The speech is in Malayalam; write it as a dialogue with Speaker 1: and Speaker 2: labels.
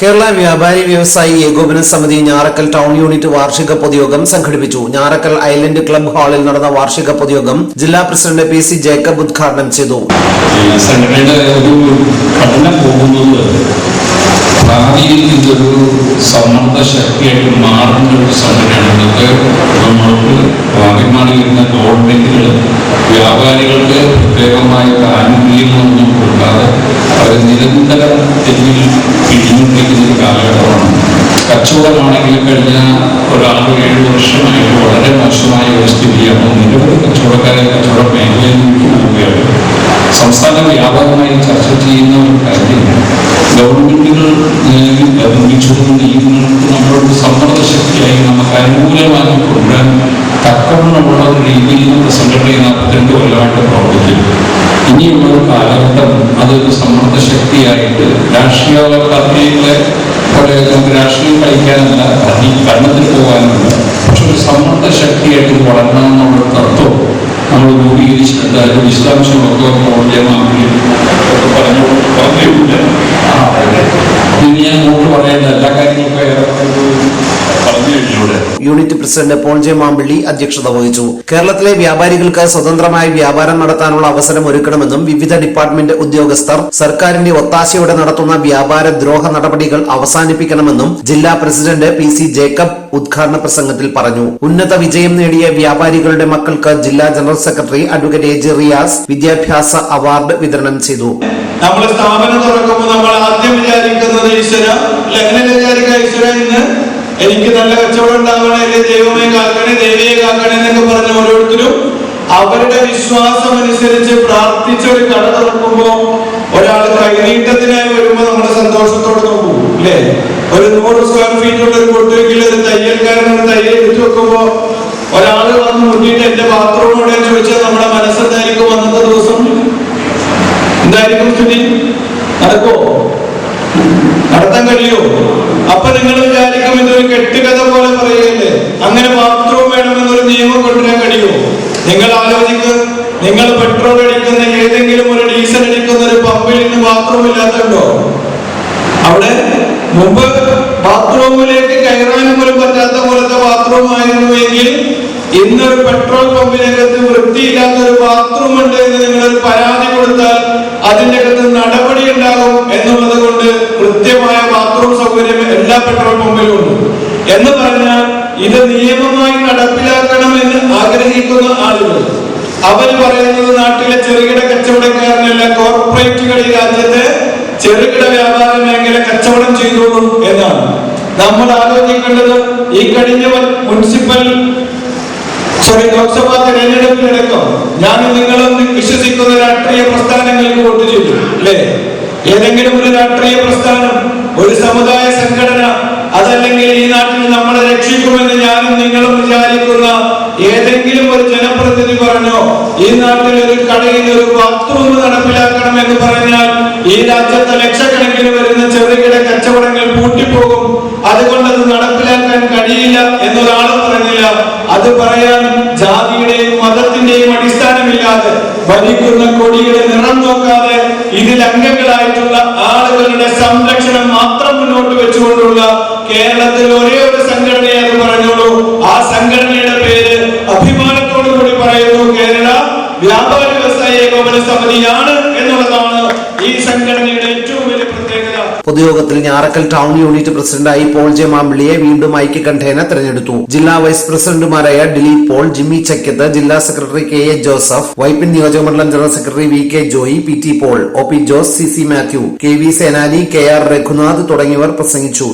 Speaker 1: കേരള വ്യാപാരി വ്യവസായി ഏകോപന സമിതി ഞാറക്കൽ ടൗൺ യൂണിറ്റ് വാർഷിക പൊതുയോഗം സംഘടിപ്പിച്ചു. ഞാറക്കൽ ഐലൻഡ് ക്ലബ് ഹാളിൽ നടന്ന വാർഷിക പൊതുയോഗം ജില്ലാ പ്രസിഡന്റ് പി സി ജേക്കബ് ഉദ്ഘാടനം ചെയ്തു.
Speaker 2: പ്രത്യേകമായ കൊടുക്കാതെ നിരന്തരം പിടിഞ്ഞുകൊണ്ടിരിക്കുന്ന ഒരു കാലഘട്ടമാണ്. കച്ചവടമാണെങ്കിൽ കഴിഞ്ഞ ഒരാറ് ഏഴ് വർഷമായിട്ട് വളരെ മോശമായ ഒരു സ്ഥിതിയാണ്. നിരവധി കച്ചവടക്കാരെ കച്ചവട മേഖലയിൽ നിന്ന് പോവുകയാണ് സംസ്ഥാന വ്യാപകമായി ചർച്ച ചെയ്യുന്ന ഒരു കാര്യം ഗവൺമെന്റുകൾ നിർമ്മിച്ചുകൊണ്ട് ഈ നമ്മളോട് സമ്മർദ്ദ ശക്തിയായി നമുക്ക് അനുകൂലമായി കൊണ്ടുവരാൻ തക്കവണ്ണമുള്ള ഒരു രീതിയിൽ നമ്മുടെ സംഘടന നാൽപ്പത്തിരണ്ട് കൊല്ലമായിട്ട് പ്രവർത്തിക്കും ഇനിയുള്ള ഒരു കാലഘട്ടം ശക്തിയായിട്ട് രാഷ്ട്രീയ പാർട്ടികളെ പോലെ നമുക്ക് രാഷ്ട്രീയം കളിക്കാനല്ല ഭരണി ഭരണത്തിൽ പോകാനല്ല പക്ഷെ ഒരു സമ്മർദ്ദ ശക്തിയായിട്ട് ഇത് നമ്മുടെ തത്വം നമ്മൾ രൂപീകരിച്ചിട്ടുണ്ട്. അതിന്റെ വിശദാംശമൊക്കെ ഒക്കെ പറഞ്ഞു പറഞ്ഞില്ല ഇനി ഞാൻ നോട്ട് പറയേണ്ട എല്ലാ കാര്യങ്ങളൊക്കെ പറഞ്ഞു കഴിഞ്ഞൂടെ
Speaker 1: unit president Paul J Mampilly അധ്യക്ഷത വഹിച്ചു. കേരളത്തിലെ വ്യാപാരികൾക്ക് സ്വതന്ത്രമായി വ്യാപാരം നടത്താനുള്ള അവസരം ഒരുക്കണമെന്നും വിവിധ ഡിപ്പാർട്ട്മെന്റ് ഉദ്യോഗസ്ഥർ സർക്കാരിന്റെ ഒത്താശയോടെ നടത്തുന്ന വ്യാപാര ദ്രോഹ നടപടികൾ അവസാനിപ്പിക്കണമെന്നും ജില്ലാ പ്രസിഡന്റ് പി സി ജേക്കബ് ഉദ്ഘാടന പ്രസംഗത്തിൽ പറഞ്ഞു. ഉന്നത വിജയം നേടിയ വ്യാപാരികളുടെ മക്കൾക്ക് ജില്ലാ general secretary advocate A J Riyas വിദ്യാഭ്യാസ അവാർഡ് വിതരണം ചെയ്തു.
Speaker 3: നമ്മൾ സ്ഥാപനം തുറക്കുമ്പോൾ നമ്മൾ ആദ്യം വിചാരിക്കുന്നത് ഈശ്വര അല്ല എങ്ങനെ വിചാരിക്കുക ഈശ്വര ഇന്ന് എനിക്ക് നല്ല കച്ചവടം ഉണ്ടാവണേ അല്ലെ ദൈവമേ കാക്കണേ ദേവിയെ കാക്കണേ എന്നൊക്കെ പറഞ്ഞ ഓരോരുത്തരും അവരുടെ വിശ്വാസം അനുസരിച്ച് പ്രാർത്ഥിച്ച ഒരു കട തുറക്കുമ്പോ ഒരാൾ കൈനീട്ടത്തിനായി വരുമ്പോ നമ്മൾ സന്തോഷത്തോടെ നോക്കും അല്ലേ ഒരു നൂറ് സ്ക്വയർ ഫീറ്റ് ഉള്ള ഒരു കൊട്ടുവെങ്കിൽ ഒരു തയ്യൽക്കാരൻ ഒരു തയ്യൽ എടുത്തു വെക്കുമ്പോ ഒരാൾ വന്ന് മുട്ടിയിട്ട് എന്റെ ബാത്റൂം എവിടെ ചോദിച്ചാൽ നമ്മുടെ മനസ്സെന്തായിരിക്കും അന്നത്തെ ദിവസം? എന്തായിരിക്കും സ്ഥിതി? നടക്കോ നടത്താൻ കഴിയോ അപ്പൊ നിങ്ങൾ വിചാരിക്കും ഇതൊരു കെട്ടുകഥ പോലെ അങ്ങനെ ബാത്റൂം വേണമെന്നൊരു നിയമം കൊണ്ടുവരാൻ കഴിയുമോ? നിങ്ങൾ ആലോചിക്ക്. നിങ്ങൾ പെട്രോൾ അടിക്കുന്ന ഏതെങ്കിലും ഒരു ഡീസൽ അടിക്കുന്ന ഒരു പമ്പിൽ ഇന്ന് ബാത്റൂം ഇല്ലാത്തുണ്ടോ അവിടെ മുമ്പ് ബാത്റൂമിലേക്ക് കയറാനും പോലും പറ്റാത്ത പോലത്തെ ബാത്റൂം ആയിരുന്നു എങ്കിൽ ഇന്നൊരു പെട്രോൾ പമ്പിനകത്ത് വൃത്തിയില്ലാത്ത ഒരു ബാത്റൂം ഉണ്ട് എന്ന് നിങ്ങൾ ഒരു പരാതി കൊടുത്താൽ അതിന്റെ അകത്ത് നടപടി ഉണ്ടാകും എന്നുള്ളത് കൊണ്ട് കൃത്യമായ ബാത്റൂം സൗകര്യം എല്ലാ പെട്രോൾ പമ്പിലും ഉണ്ട്. എന്ന് പറഞ്ഞാൽ ഇത് നിയമമായി നടപ്പിലാക്കണമെന്ന് ആഗ്രഹിക്കുന്ന ആളുകൾ. അവർ പറയുന്നത് നാട്ടിലെ ചെറുകിട കച്ചവടക്കാരനല്ല കോർപ്പറേറ്റുകൾ ഈ രാജ്യത്ത് ചെറുകിട വ്യാപാര മേഖല കച്ചവടം ചെയ്തോളും എന്നാണ്. നമ്മൾ ആലോചിക്കേണ്ടത് ഈ കഴിഞ്ഞ മുനിസിപ്പൽ സോറി ലോക്സഭാ തെരഞ്ഞെടുപ്പിലടക്കം ഞാൻ നിങ്ങളൊന്ന് വിശ്വസിക്കുന്ന രാഷ്ട്രീയ പ്രസ്ഥാനങ്ങൾക്ക് വോട്ട് ചെയ്തു അല്ലേ? ഏതെങ്കിലും ഒരു രാഷ്ട്രീയ പ്രസ്ഥാനം ഒരു സമുദായ സംഘടന അതല്ലെങ്കിൽ ഈ നാട്ടിൽ നമ്മളെ രക്ഷിക്കുമെന്ന് ഞാനും നിങ്ങളും വിചാരിക്കുന്ന ഏതെങ്കിലും ഒരു ജനപ്രതിനിധി പറഞ്ഞോ ഈ നാട്ടിൽ ഒരു കടയിൽ ഒരു ബാത്റൂം നടപ്പിലാക്കണം എന്ന് പറഞ്ഞാൽ ഈ രാജ്യത്തെ ലക്ഷക്കണക്കിന് വരുന്ന ചെറുകിട കച്ചവടങ്ങൾ പൂട്ടിപ്പോകും. അതുകൊണ്ട് അത് നടപ്പിലാക്കാൻ കഴിയില്ല എന്നൊരാളും പറഞ്ഞില്ല. അത് പറയാൻ ജാതിയുടെയും മതത്തിന്റെയും അടിസ്ഥാനമില്ലാതെ ഭരിക്കുന്ന കൊടിയുടെ നിറം നോക്കാതെ ഇതിൽ അംഗങ്ങളായിട്ടുള്ള ആളുകളുടെ സംരക്ഷണം മാത്രം മുന്നോട്ട് വെച്ചുകൊണ്ടുള്ള കേരളത്തിൽ ഒരേ ഒരു സംഘടനയെ അത് പറഞ്ഞോളൂ. ആ സംഘടനയുടെ പേര് അഭിമാനത്തോടു കൂടി പറയുന്നു കേരള വ്യാപാര വ്യവസായ ഏകോപന സമിതിയാണ് എന്നുള്ളതാണ് ഈ സംഘടനയുടെ ഏറ്റവും വലിയ പ്രത്യേകത.
Speaker 1: പൊതുയോഗത്തിൽ ഞാറക്കൽ ടൗൺ യൂണിറ്റ് പ്രസിഡന്റായി പോൾ ജെ മാമ്പിളിയെ വീണ്ടും ഐക്യകണ്ഠേന തെരഞ്ഞെടുത്തു. ജില്ലാ വൈസ് പ്രസിഡന്റുമാരായ ദിലീപ് പോൾ ജിമ്മി ചക്കത്ത് ജില്ലാ secretary K A Joseph Vypin നിയോജകമണ്ഡലം general secretary V K Joy P T Paul O P Jose C C Mathew K V Senani K R Raghunath തുടങ്ങിയവർ പ്രസംഗിച്ചു.